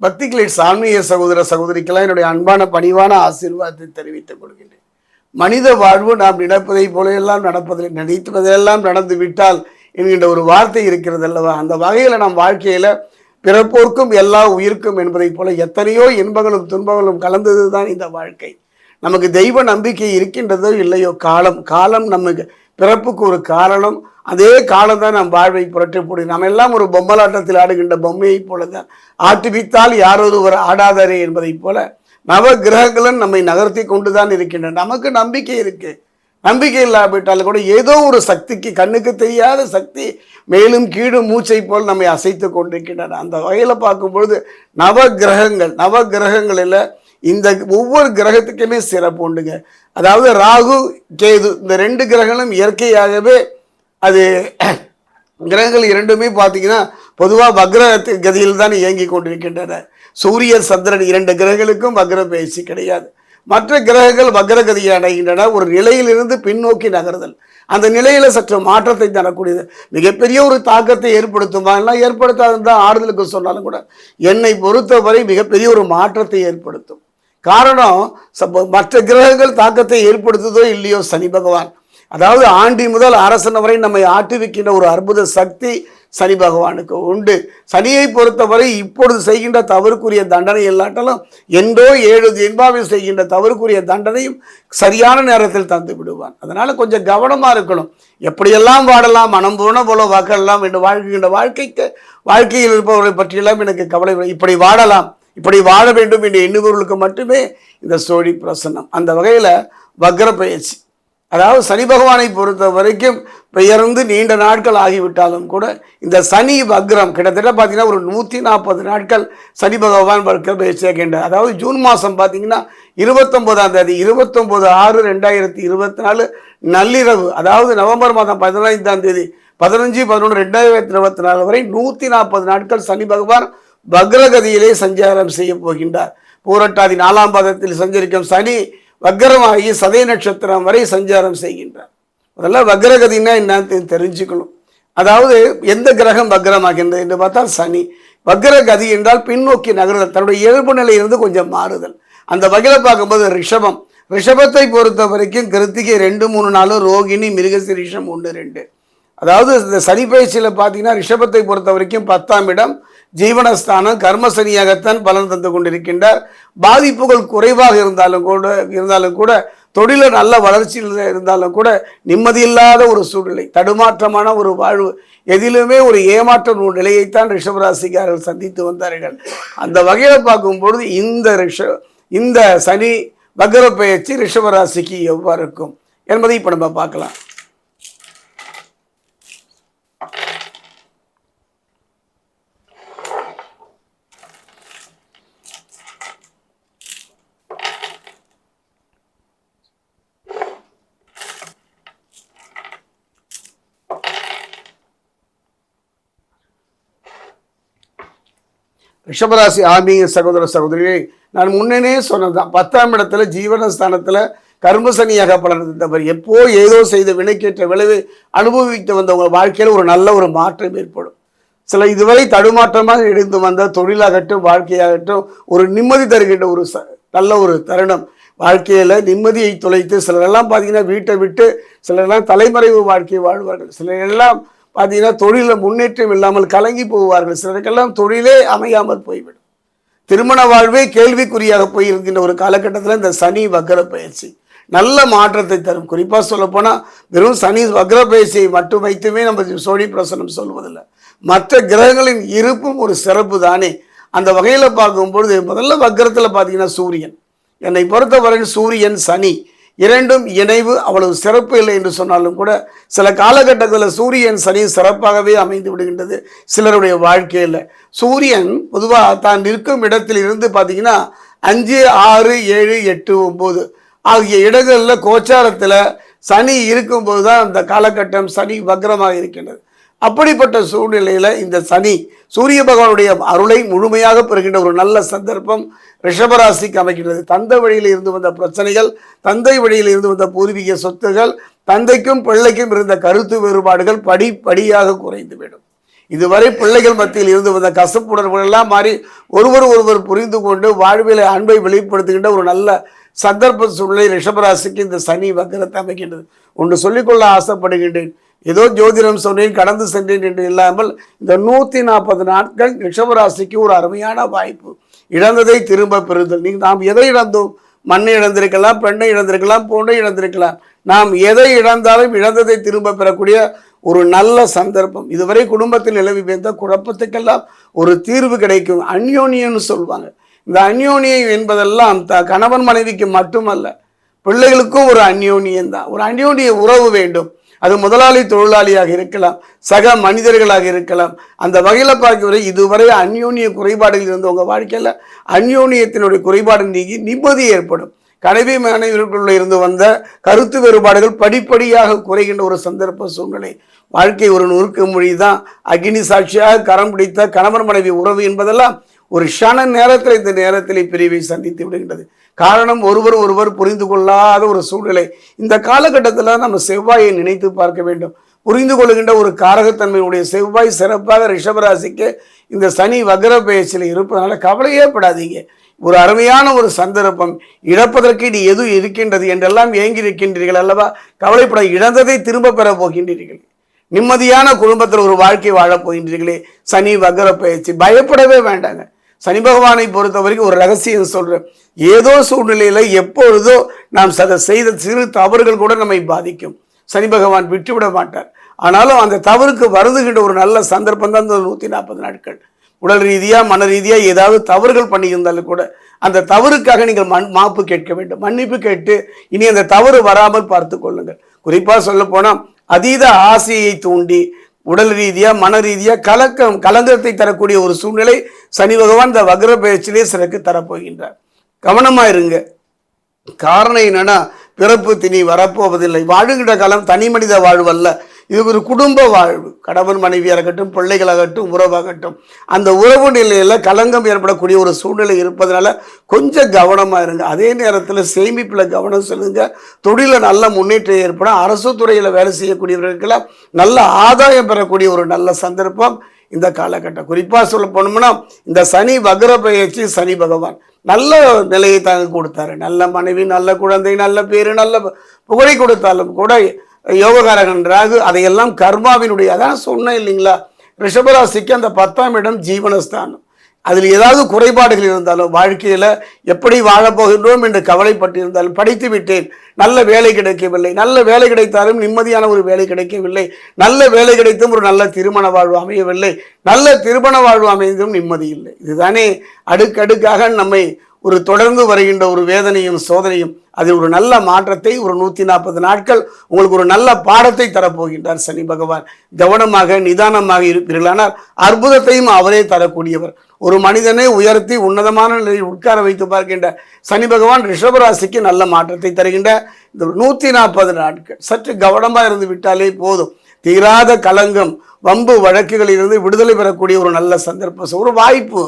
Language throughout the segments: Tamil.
பக்தி கிளேட் ஆன்மீக சகோதர சகோதரிக்கெல்லாம் என்னுடைய அன்பான பணிவான ஆசீர்வாதத்தை தெரிவித்துக் கொள்கின்றேன். மனித வாழ்வு நாம் நினைப்பதை போல எல்லாம் நடப்பதில்லை நடந்து விட்டால் என்கின்ற ஒரு வார்த்தை இருக்கிறது அல்லவா? அந்த வகையில் நம் வாழ்க்கையில பிறப்போர்க்கும் எல்லா உயிர்க்கும் என்பதைப் போல எத்தனையோ இன்பங்களும் துன்பங்களும் கலந்தது தான் இந்த வாழ்க்கை. நமக்கு தெய்வ நம்பிக்கை இருக்கின்றதோ இல்லையோ காலம் காலம் நமக்கு பிறப்புக்கு ஒரு காரணம். அதே காலம் தான் நம் வாழ்வை புரட்டி போடும் நாம் எல்லாம் ஒரு பொம்மலாட்டத்தில் ஆடுகின்ற பொம்மையைப் போல தான் ஆட்டுவித்தால் யாரொருவர் ஆடாதரே என்பதைப் போல நவ கிரகங்களும் நம்மை நகர்த்தி கொண்டு தான் இருக்கின்றன. நமக்கு நம்பிக்கை இருக்கு. நம்பிக்கை இல்லாவிட்டாலும் கூட ஏதோ ஒரு சக்திக்கு கண்ணுக்கு தெரியாத சக்தி மேலும் கீழும் மூச்சை போல் நம்மை அசைத்து கொண்டிருக்கின்றன. அந்த வகையில் பார்க்கும்பொழுது நவ கிரகங்கள் நவ கிரகங்களில் இந்த ஒவ்வொரு கிரகத்துக்குமே சிறப்பு உண்டுங்க. அதாவது ராகு கேது இந்த ரெண்டு கிரகங்களும் இயற்கையாகவே அது கிரகங்கள் இரண்டுமே பார்த்தீங்கன்னா பொதுவாக வக்ர கதியில் தான் இயங்கி கொண்டிருக்கின்றன. சூரிய சந்திரன் இரண்டு கிரகங்களுக்கும் வக்ர பயிற்சி கிடையாது. மற்ற கிரகங்கள் வக்ரகதியை அடைகின்றன. ஒரு நிலையிலிருந்து பின்னோக்கி நகர்தல். அந்த நிலையில சற்று மாற்றத்தை தரக்கூடியது. மிகப்பெரிய ஒரு தாக்கத்தை ஏற்படுத்துமா எல்லாம் ஏற்படுத்தாதுதான் ஆறுதலுக்கு சொன்னாலும் கூட என்னை பொறுத்தவரை மிகப்பெரிய ஒரு மாற்றத்தை ஏற்படுத்தும். காரணம் மற்ற கிரகங்கள் தாக்கத்தை ஏற்படுத்துதோ இல்லையோ சனி பகவான். அதாவது ஆண்டி முதல் அரசன் வரை நம்மை ஆட்டுவிக்கின்ற ஒரு அற்புத சக்தி சனி பகவானுக்கு உண்டு. சனியை பொறுத்தவரை இப்பொழுது செய்கின்ற தவறுக்குரிய தண்டனை இல்லாட்டாலும் என்றோ ஏழு ஜென்பாவில் செய்கின்ற தவறுக்குரிய தண்டனையும் சரியான நேரத்தில் தந்து விடுவான். அதனால் கொஞ்சம் கவனமாக இருக்கணும். எப்படியெல்லாம் வாடலாம் மனம் போன போல வாக்கெல்லாம் என்று வாழ்கின்ற வாழ்க்கைக்கு வாழ்க்கையில் இருப்பவர்களை பற்றியெல்லாம் எனக்கு கவலை இப்படி வாடலாம் இப்படி வாழ வேண்டும் என்று எண்ணுபவர்களுக்கு மட்டுமே இந்த சோழி பிரசன்னம். அந்த வகையில் வக்ர பயிற்சி அதாவது சனி பகவானை பொறுத்த வரைக்கும் பெயர்ந்து நீண்ட நாட்கள் ஆகிவிட்டாலும் கூட இந்த சனி வக்ரம் கிட்டத்தட்ட பார்த்தீங்கன்னா ஒரு நூற்றி நாற்பது நாட்கள் சனி பகவான் வக்ர பயிற்சியாகின்றார் அதாவது ஜூன் மாதம் பார்த்தீங்கன்னா இருபத்தொம்போதாம் தேதி இருபத்தொம்போது ஆறு ரெண்டாயிரத்தி இருபத்தி நாலு நள்ளிரவு அதாவது நவம்பர் மாதம் பதினைந்தாம் தேதி பதினஞ்சு பதினொன்று ரெண்டாயிரத்தி இருபத்தி நாலு வரை நூற்றி நாற்பது நாட்கள் சனி பகவான் வக்ரகதியிலே சஞ்சாரம் செய்ய போகின்றார். பூரட்டாதி நாலாம் பாதத்தில் சஞ்சரிக்கும் சனி வக்ரமாகி சதய நட்சத்திரம் வரை சஞ்சாரம் செய்கின்றார். முதல்ல வக்ரகதினா என்னன்னு தெரிஞ்சுக்கணும். அதாவது எந்த கிரகம் வக்ரமாகின்றது என்று பார்த்தால் சனி. வக்ரகதி என்றால் பின்னோக்கி நகர்தல் தன்னுடைய இயல்பு நிலையிலிருந்து கொஞ்சம் மாறுதல். அந்த வகையில் பார்க்கும்போது ரிஷபம். ரிஷபத்தை பொறுத்த வரைக்கும் கிருத்திகை ரெண்டு மூணு நாலு ரோகிணி மிருகசிரிஷம் ஒன்று ரெண்டு. அதாவது இந்த சனி பயிற்சியில் பார்த்தீங்கன்னா ரிஷபத்தை பொறுத்த வரைக்கும் பத்தாம் இடம் ஜீவனஸ்தானம் கர்மசனியாகத்தான் பலன் தந்து கொண்டிருக்கின்றார். பாதிப்புகள் குறைவாக இருந்தாலும் கூட இருந்தாலும் கூட தொழில நல்ல வளர்ச்சியில் இருந்தாலும் கூட நிம்மதியில்லாத ஒரு சூழ்நிலை தடுமாற்றமான ஒரு வாழ்வு எதிலுமே ஒரு ஏமாற்ற ஒரு நிலையைத்தான் ரிஷபராசிக்காரர்கள் சந்தித்து வந்தார்கள். அந்த வகையில் பார்க்கும்பொழுது இந்த ரிஷ இந்த சனி வக்ர பயிற்சி ரிஷபராசிக்கு எவ்வாறு இருக்கும் என்பதை இப்போ நம்ம பார்க்கலாம். ரிஷபராசி ஆன்மீக சகோதர சகோதரிகளை நான் முன்னனே சொன்னதுதான். பத்தாம் இடத்துல ஜீவனஸ்தானத்தில் கர்மசனியாக பலர்ந்தவர் எப்போ ஏதோ செய்த வினைக்கேற்ற விளைவை அனுபவித்து வந்தவங்க வாழ்க்கையில் ஒரு நல்ல ஒரு மாற்றம் ஏற்படும். சில இதுவரை தடுமாற்றமாக இணைந்து வந்த தொழிலாகட்டும் வாழ்க்கையாகட்டும் ஒரு நிம்மதி தருகின்ற ஒரு ச நல்ல ஒரு தருணம். வாழ்க்கையில் நிம்மதியை தொலைத்து சிலரெல்லாம் பார்த்தீங்கன்னா வீட்டை விட்டு சிலரெல்லாம் தலைமறைவு வாழ்க்கையை வாழ்வார்கள். சிலரெல்லாம் பார்த்தீங்கன்னா தொழிலில் முன்னேற்றம் இல்லாமல் கலங்கி போவார்கள் சிலருக்கெல்லாம் தொழிலே அமையாமல் போய்விடும். திருமண வாழ்வே கேள்விக்குறியாக போயிருக்கின்ற ஒரு காலகட்டத்தில் இந்த சனி வக்கர பயிற்சி நல்ல மாற்றத்தை தரும். குறிப்பாக சொல்லப்போனால் வெறும் சனி வக்ர பயிற்சியை மட்டும் வைத்துமே நம்ம சோழி பிரசனம் சொல்வதில்லை. மற்ற கிரகங்களின் இருப்பும் ஒரு சிறப்பு தானே. அந்த வகையில் பார்க்கும்பொழுது முதல்ல வக்கரத்தில் பார்த்தீங்கன்னா சூரியன். என்னை பொறுத்தவரை சூரியன் சனி. இரண்டும் இணைவு அவ்வளவு சிறப்பு இல்லை என்று சொன்னாலும் கூட சில காலகட்டத்தில் சூரியன் சனி சிறப்பாகவே அமைந்து விடுகின்றது. சிலருடைய வாழ்க்கையில் சூரியன் பொதுவாக தான் நிற்கும் இடத்தில் இருந்து பார்த்தீங்கன்னா அஞ்சு ஆறு ஏழு எட்டு ஒம்பது ஆகிய இடங்களில் கோச்சாரத்தில் சனி இருக்கும்போது தான் அந்த காலகட்டம் சனி வக்ரமாக இருக்கின்றது. அப்படிப்பட்ட சூழ்நிலையில் இந்த சனி சூரிய பகவானுடைய அருளை முழுமையாக பெறுகின்ற ஒரு நல்ல சந்தர்ப்பம் ரிஷபராசிக்கு அமைக்கின்றது தந்தை வழியில் இருந்து வந்த பிரச்சனைகள் தந்தை வழியில் இருந்து வந்த பூர்வீக சொத்துகள் தந்தைக்கும் பிள்ளைக்கும் இருந்த கருத்து வேறுபாடுகள் படிப்படியாக குறைந்துவிடும் இதுவரை பிள்ளைகள் மத்தியில் இருந்து வந்த கசப்புணர்வுகள் எல்லாம் மாறி ஒருவர் ஒருவர் புரிந்து கொண்டு வாழ்வில அன்பை வெளிப்படுத்துகின்ற ஒரு நல்ல சந்தர்ப்ப சூழ்நிலை ரிஷபராசிக்கு இந்த சனி வக்கரத்தை அமைக்கின்றது. ஒன்று சொல்லிக்கொள்ள ஆசைப்படுகின்றேன். ஏதோ ஜோதிடம் சொன்னேன் கடந்து சென்றேன் என்று இல்லாமல் இந்த நூற்றி நாற்பது நாட்கள் ரிஷபராசிக்கு ஒரு அருமையான வாய்ப்பு. இழந்ததை திரும்ப பெறுதல். நீங்கள் நாம் எதை இழந்தோம்? மண்ணை இழந்திருக்கலாம் பெண்ணை இழந்திருக்கலாம் பொண்ணை இழந்திருக்கலாம். நாம் எதை இழந்தாலும் இழந்ததை திரும்ப பெறக்கூடிய ஒரு நல்ல சந்தர்ப்பம். இதுவரை குடும்பத்தில் நிலவி பெய்த குழப்பத்துக்கெல்லாம் ஒரு தீர்வு கிடைக்கும். அந்யோன்யன்னு சொல்லுவாங்க இந்த அந்யோன்யம் என்பதெல்லாம் த கணவன் மனைவிக்கு மட்டுமல்ல பிள்ளைகளுக்கும் ஒரு அந்யோனியம் தான் ஒரு அந்யோன்ய உறவு வேண்டும். அது முதலாளி தொழிலாளியாக இருக்கலாம் சக மனிதர்களாக இருக்கலாம். அந்த வகையில் பார்க்கவரை இதுவரை அந்யோன்ய குறைபாடுகள் இருந்த உங்கள் வாழ்க்கையில் அந்யோன்யத்தினுடைய குறைபாடு நீங்கி நிம்மதி ஏற்படும். கனவி மனைவிகளுக்குள்ள இருந்து வந்த கருத்து வேறுபாடுகள் படிப்படியாக குறைகின்ற ஒரு சந்தர்ப்ப சூழ்நிலை. வாழ்க்கை ஒரு நுறுக்கு மொழி தான் அக்னி சாட்சியாக கரம் பிடித்த கணவன் மனைவி உறவு என்பதெல்லாம் ஒரு க்ஷண நேரத்தில் இந்த நேரத்தில் பிரிவை சந்தித்து விடுகின்றது. காரணம் ஒருவர் ஒருவர் புரிந்து கொள்ளாத ஒரு சூழ்நிலை. இந்த காலகட்டத்தில் நம்ம செவ்வாயை நினைத்து பார்க்க வேண்டும். புரிந்து கொள்கின்ற ஒரு காரகத்தன்மையுடைய செவ்வாய் சிறப்பாக ரிஷபராசிக்கு இந்த சனி வக்ர பயிற்சியில் இருப்பதனால கவலையே படாதீங்க. ஒரு அருமையான ஒரு சந்தர்ப்பம். இழப்பதற்கு இது எது இருக்கின்றது என்றெல்லாம் ஏங்கி இருக்கின்றீர்கள் அல்லவா? கவலைப்பட இழந்ததை திரும்ப பெற போகின்றீர்கள். நிம்மதியான குடும்பத்தில் ஒரு வாழ்க்கை வாழப் போகின்றீர்களே. சனி வக்ர பயிற்சி பயப்படவே வேண்டாங்க. சனி பகவானை பொறுத்த வரைக்கும் ஒரு ரகசியம் சொல்கிறேன் ஏதோ சூழ்நிலையில் எப்பொழுதோ நாம் சத செய்த சிறு தவறுகள் கூட நம்மை பாதிக்கும். சனி பகவான் விட்டுவிட மாட்டார். ஆனாலும் அந்த தவறுக்கு வருதுகின்ற ஒரு நல்ல சந்தர்ப்பம் தான் இந்த நூற்றி நாற்பது நாட்கள். உடல் ரீதியாக மன ரீதியாக ஏதாவது தவறுகள் பண்ணியிருந்தாலும் கூட அந்த தவறுக்காக நீங்கள் மண் மாப்பு கேட்க வேண்டும். மன்னிப்பு கேட்டு இனி அந்த தவறு வராமல் பார்த்து கொள்ளுங்கள். குறிப்பாக சொல்ல போனால் அதீத ஆசையை தூண்டி உடல் ரீதியாக மன ரீதியாக கலக்கம் கலங்கத்தை தரக்கூடிய ஒரு சூழ்நிலை சனி பகவான் இந்த வக்ர பயிற்சியிலே சிறக்கு தரப்போகின்றார். கவனமாக இருங்க. காரணம் என்னன்னா பிறப்பு திணி வரப்போவதில்லை. வாழுகின்ற காலம் தனி மனித வாழ்வல்ல இது ஒரு குடும்ப வாழ்வு. கணவன் மனைவியாகட்டும் பிள்ளைகளாகட்டும் உறவாகட்டும். அந்த உறவு நிலையில் களங்கம் ஏற்படக்கூடிய ஒரு சூழ்நிலை இருப்பதனால கொஞ்சம் கவனமாக இருங்க. அதே நேரத்தில் சேமிப்பில் கவனம் செலுங்க தொழிலில் நல்ல முன்னேற்றம் ஏற்படும். அரசு துறையில் வேலை செய்யக்கூடியவர்களுக்கெல்லாம் நல்ல ஆதாயம் பெறக்கூடிய ஒரு நல்ல சந்தர்ப்பம் இந்த காலகட்டம். குறிப்பாக சொல்ல போனோம்னா இந்த சனி வக்ர பயிற்சி சனி பகவான். நல்ல நிலையை தாங்க கொடுத்தாரு. நல்ல மனைவி நல்ல குழந்தை நல்ல பேர் நல்ல புகழை கொடுத்தாலும் கூட யோககாரகன் ராகு அதையெல்லாம் கர்மாவினுடைய அதான் சொன்னேன் இல்லைங்களா? ரிஷபராசிக்கு அந்த பத்தாம் இடம் ஜீவனஸ்தானம். அதில் ஏதாவது குறைபாடுகள் இருந்தாலும் வாழ்க்கையில் எப்படி வாழப்போகின்றோம் என்று கவலைப்பட்டிருந்தாலும் படித்து விட்டேன் நல்ல வேலை கிடைக்கவில்லை. நல்ல வேலை கிடைத்தாலும் நிம்மதியான ஒரு வேலை கிடைக்கவில்லை. நல்ல வேலை கிடைத்தும் ஒரு நல்ல திருமண வாழ்வு அமையவில்லை. நல்ல திருமண வாழ்வு அமைந்தும் நிம்மதி இல்லை. இதுதானே. அடுக்கடுக்காக நம்மை ஒரு தொடர்ந்து வருகின்ற ஒரு வேதனையும் சோதனையும் அதில் ஒரு நல்ல மாற்றத்தை ஒரு நூற்றி நாற்பது நாட்கள் உங்களுக்கு ஒரு நல்ல பாடத்தை தரப்போகின்றார் சனி பகவான். கவனமாக நிதானமாக இருப்பீர்களானால் அற்புதத்தையும் அவரே தரக்கூடியவர். ஒரு மனிதனை உயர்த்தி உன்னதமான நிலையில் உட்கார வைத்து பார்க்கின்ற சனி பகவான் ரிஷபராசிக்கு நல்ல மாற்றத்தை தருகின்ற இந்த நூற்றி நாற்பது நாட்கள். சற்று கவனமாக இருந்து விட்டாலே போதும். தீராத கலங்கம் வம்பு வழக்குகளிலிருந்து விடுதலை பெறக்கூடிய ஒரு நல்ல சந்தர்ப்பம் ஒரு வாய்ப்பு.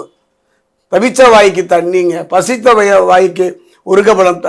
தவிச்ச வாய்க்கு தண்ணிங்க பசித்த வய வாய்க்கு உருகபலம் த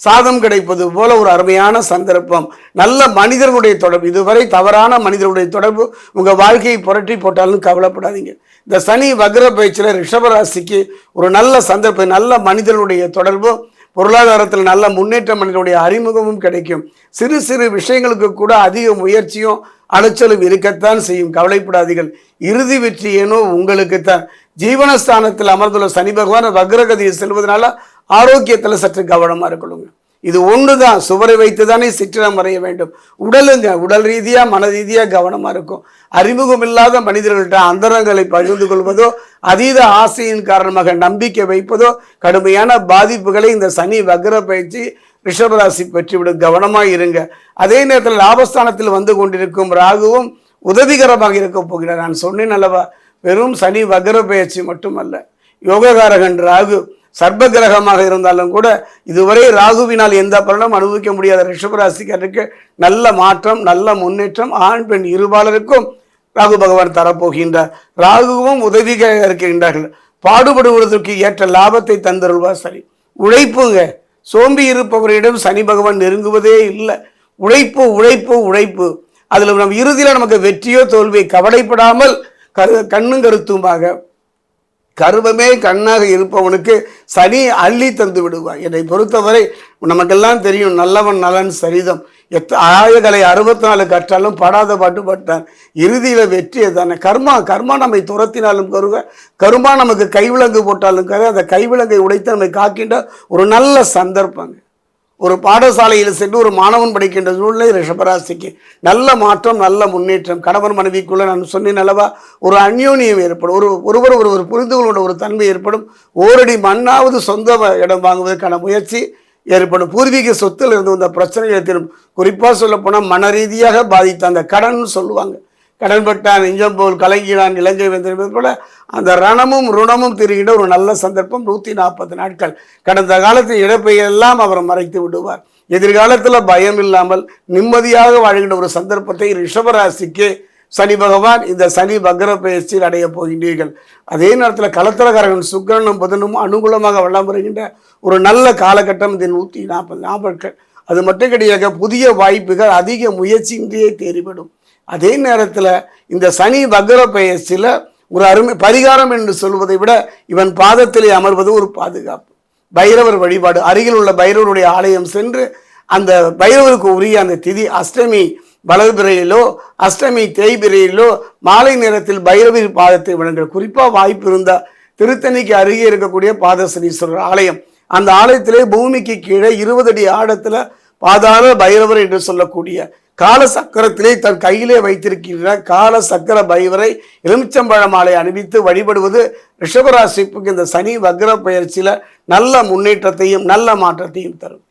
சாதம் கிடைப்பது போல ஒரு அருமையான சந்தர்ப்பம். நல்ல மனிதர்களுடைய தொடர்பு. இதுவரை தவறான மனிதர்களுடைய தொடர்பு உங்கள் வாழ்க்கையை புரட்டி போட்டாலும் கவலைப்படாதீங்க. இந்த சனி வக்ர பயிற்சியில் ரிஷபராசிக்கு ஒரு நல்ல சந்தர்ப்பம் நல்ல மனிதனுடைய தொடர்பும் பொருளாதாரத்தில் நல்ல முன்னேற்ற மனிதனுடைய அறிமுகமும் கிடைக்கும். சிறு சிறு விஷயங்களுக்கு கூட அதிக முயற்சியும் அலைச்சலும் இருக்கத்தான் செய்யும். கவலைப்படாதீர்கள். இறுதி வெற்றி ஏனோ உங்களுக்குத்தான். ஜீவனஸ்தானத்தில் அமர்ந்துள்ள சனி பகவான் வக்ரகதியை செல்வதனால ஆரோக்கியத்தில் சற்று கவனமாக இருக்கணுங்க. இது ஒன்று தான் சுவரை வைத்து தானே சிற்றிடம் வரைய வேண்டும். உடலுங்க உடல் ரீதியாக மன ரீதியாக கவனமாக இருக்கும். அறிமுகம் இல்லாத மனிதர்கள்ட்ட அந்தரங்களை பகிர்ந்து கொள்வதோ அதீத ஆசையின் காரணமாக நம்பிக்கை வைப்பதோ கடுமையான பாதிப்புகளை இந்த சனி வக்ர பயிற்சி ரிஷபராசி பெற்றுவிடும். கவனமாக இருங்க. அதே நேரத்தில் லாபஸ்தானத்தில் வந்து கொண்டிருக்கும் ராகுவும் உதவிகரமாக இருக்க போகிறார். நான் சொன்னேன் அல்லவா? வெறும் சனி வக்ர பயிற்சி மட்டுமல்ல யோககாரகன் ராகு சர்ப கிரகமாக இருந்தாலும் கூட இதுவரை ராகுவினால் எந்த பலனும் அனுபவிக்க முடியாத ரிஷபராசிக்காரருக்கு நல்ல மாற்றம் நல்ல முன்னேற்றம் ஆண் பெண் இருபாலருக்கும் ராகு பகவான் தரப்போகின்றார். ராகுவும் உதவிக இருக்கின்றார்கள். பாடுபடுவதற்கு ஏற்ற லாபத்தை தந்தருள்வார் சரி உழைப்புங்க. சோம்பி இருப்பவரிடம் சனி பகவான் நெருங்குவதே இல்லை. உழைப்பு உழைப்பு உழைப்பு. அதில் நம்ம இறுதியில் நமக்கு வெற்றியோ தோல்வியை கவலைப்படாமல் கரு கண்ணும் கருத்துமாக கருவமே கண்ணாக இருப்பவனுக்கு சனி அள்ளி தந்து விடுவான் என்னை பொறுத்தவரை நமக்கெல்லாம் தெரியும் நல்லவன் நலன் சரிதம். எத்த ஆயுதலை அறுபத்தி நாலு கற்றாலும் படாத பாட்டு பட்டான் இறுதியில் வெற்றியை தானே. கர்மா கர்மா நம்மை துரத்தினாலும் கருவ கருமா நமக்கு கைவிலங்கு போட்டாலும் கரு அந்த கைவிலங்கை உடைத்து நம்மை காக்கின்ற ஒரு நல்ல சந்தர்ப்பங்க. ஒரு பாடசாலையில் சென்று ஒரு மாணவன் படிக்கின்ற சூழ்நிலை ரிஷபராசிக்கு. நல்ல மாற்றம் நல்ல முன்னேற்றம். கணவன் மனைவிக்குள்ள நான் சொன்னேன் அல்லவா? ஒரு அந்யோன்யம் ஏற்படும். ஒரு ஒருவர் ஒருவர் புரிந்து கொள்ள ஒரு தன்மை ஏற்படும். ஓரடி மண்ணாவது சொந்த இடம் வாங்குவதற்கான முயற்சி ஏற்படும். பூர்வீக சொத்தில் இருந்து வந்த பிரச்சனைகளை தீரும். குறிப்பாக சொல்லப்போனால் மன ரீதியாக பாதித்த அந்த கடன் சொல்லுவாங்க. கடன்பட்டான் நெஞ்சம் போல் கலங்கினான் இலங்கை வந்திருப்பது போல அந்த ரணமும் ருணமும் திரிகின்ற ஒரு நல்ல சந்தர்ப்பம் நூற்றி நாற்பது நாட்கள். கடந்த காலத்தின் இழப்பை எல்லாம் அவர் மறைத்து விடுவார். எதிர்காலத்தில் பயம் இல்லாமல் நிம்மதியாக வாழ்கின்ற ஒரு சந்தர்ப்பத்தை ரிஷபராசிக்கு சனி பகவான் இந்த சனி வக்ர பயிற்சியில் அடையப் போகின்றீர்கள். அதே நேரத்தில் கலத்திரகாரகன் சுக்கிரனும் புதனும் அனுகூலமாக வளம் வருகின்ற ஒரு நல்ல காலகட்டம் இது நூற்றி நாற்பது நாற்பட்கள் அது மட்டும் கிடையாது புதிய வாய்ப்புகள் அதிக முயற்சியின்றியே தேறிவிடும். அதே நேரத்தில் இந்த சனி வக்ர பயிற்சியில் ஒரு அருமை பரிகாரம் என்று சொல்வதை விட இவன் பாதத்திலே அமர்வது ஒரு பாதுகாப்பு. பைரவர் வழிபாடு அருகில் உள்ள பைரவருடைய ஆலயம் சென்று அந்த பைரவருக்கு உரிய அந்த திதி அஷ்டமி வலதுபிறையிலோ அஷ்டமி தேய்பிறையிலோ மாலை நேரத்தில் பைரவர் பாதத்தை வழங்கல் குறிப்பாக வாய்ப்பு இருந்தால் திருத்தணிக்கு அருகே இருக்கக்கூடிய பாதசனீஸ்வரர் ஆலயம். அந்த ஆலயத்திலே பூமிக்கு கீழே இருபது அடி ஆழத்தில் பாதாள பைரவர் என்று சொல்லக்கூடிய கால சக்கரத்திலே தன் கையிலே வைத்திருக்கின்ற கால சக்கர பைவரை எலுமிச்சம்பழ மாலை அணிவித்து வழிபடுவது ரிஷபராசிப்புக்கு இந்த சனி வக்ர பயிற்சியில் நல்ல முன்னேற்றத்தையும் நல்ல மாற்றத்தையும் தரும்.